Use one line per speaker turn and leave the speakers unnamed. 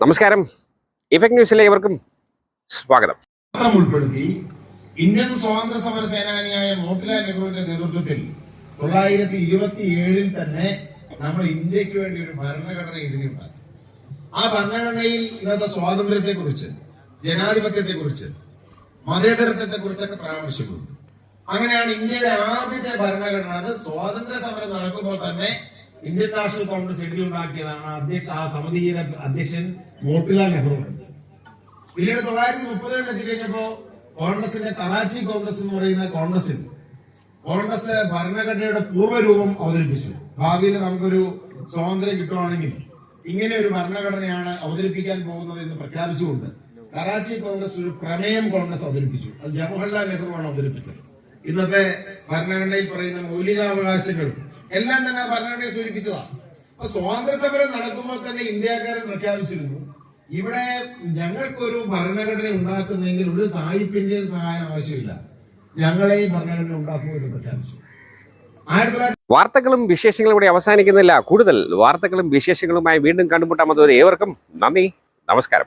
നമസ്കാരം. ഇഫക്ട് ന്യൂസിലെ ഇവർക്കും സ്വാഗതം.
ഉൾപ്പെടുത്തി ഇന്ത്യൻ സ്വാതന്ത്ര്യ സമര സേനാനിയായ മോട്ടിലാൽ നെഹ്റുവിന്റെ നേതൃത്വത്തിൽ തൊള്ളായിരത്തി ഇരുപത്തി ഏഴിൽ തന്നെ നമ്മൾ ഇന്ത്യയ്ക്ക് വേണ്ടി ഒരു ഭരണഘടന എഴുതിയുണ്ടാക്കി. ആ ഭരണഘടനയിൽ ഇന്നത്തെ സ്വാതന്ത്ര്യത്തെ കുറിച്ച് ജനാധിപത്യത്തെ കുറിച്ച് മതേതരത്വത്തെ കുറിച്ചൊക്കെ പരാമർശിക്കുന്നു അങ്ങനെയാണ് ഇന്ത്യയുടെ ആദ്യത്തെ ഭരണഘടന. അത് സ്വാതന്ത്ര്യ സമരം നടക്കുമ്പോൾ തന്നെ ഇന്ത്യൻ നാഷണൽ കോൺഗ്രസ് എഴുതിയുണ്ടാക്കിയതാണ് അധ്യക്ഷ ആ സമിതിയുടെ അധ്യക്ഷൻ മോട്ടിലാൽ നെഹ്റു. പിന്നീട് തൊള്ളായിരത്തി മുപ്പതുകളിൽ എത്തിക്കഴിഞ്ഞപ്പോ കോൺഗ്രസിന്റെ കറാച്ചി കോൺഗ്രസ് എന്ന് പറയുന്ന കോൺഗ്രസിൽ കോൺഗ്രസ് ഭരണഘടനയുടെ പൂർവരൂപം അവതരിപ്പിച്ചു. ഭാവിയിൽ നമുക്കൊരു സ്വാതന്ത്ര്യം കിട്ടുവാണെങ്കിൽ ഇങ്ങനെ ഒരു ഭരണഘടനയാണ് അവതരിപ്പിക്കാൻ പോകുന്നത് എന്ന് പ്രഖ്യാപിച്ചുകൊണ്ട് കറാച്ചി കോൺഗ്രസ് ഒരു പ്രമേയം കോൺഗ്രസ് അവതരിപ്പിച്ചു. അത് ജവഹർലാൽ നെഹ്റുവാണ് അവതരിപ്പിച്ചത്. ഇന്നത്തെ ഭരണഘടനയിൽ പറയുന്ന മൗലികാവകാശങ്ങൾ എല്ലാം തന്നെ ഭരണഘടന സൂചിപ്പിച്ചതാണ് അപ്പൊ സ്വാതന്ത്ര്യ സമരം നടക്കുമ്പോൾ തന്നെ ഇന്ത്യക്കാരൻ പ്രഖ്യാപിച്ചിരുന്നു ഇവിടെ ഞങ്ങൾക്കൊരു ഭരണഘടന ഉണ്ടാക്കുന്നെങ്കിൽ ഒരു സായിപ്പിന്റെയും സഹായം ആവശ്യമില്ല. ഞങ്ങളെ ഈ ഭരണഘടന ഉണ്ടാക്കുമെന്ന് പ്രഖ്യാപിച്ചു.
വാർത്തകളും വിശേഷങ്ങളും ഇവിടെ അവസാനിക്കുന്നില്ല. കൂടുതൽ വാർത്തകളും വിശേഷങ്ങളുമായി വീണ്ടും കണ്ടുമുട്ടാമത് ഏവർക്കും നന്ദി. നമസ്കാരം.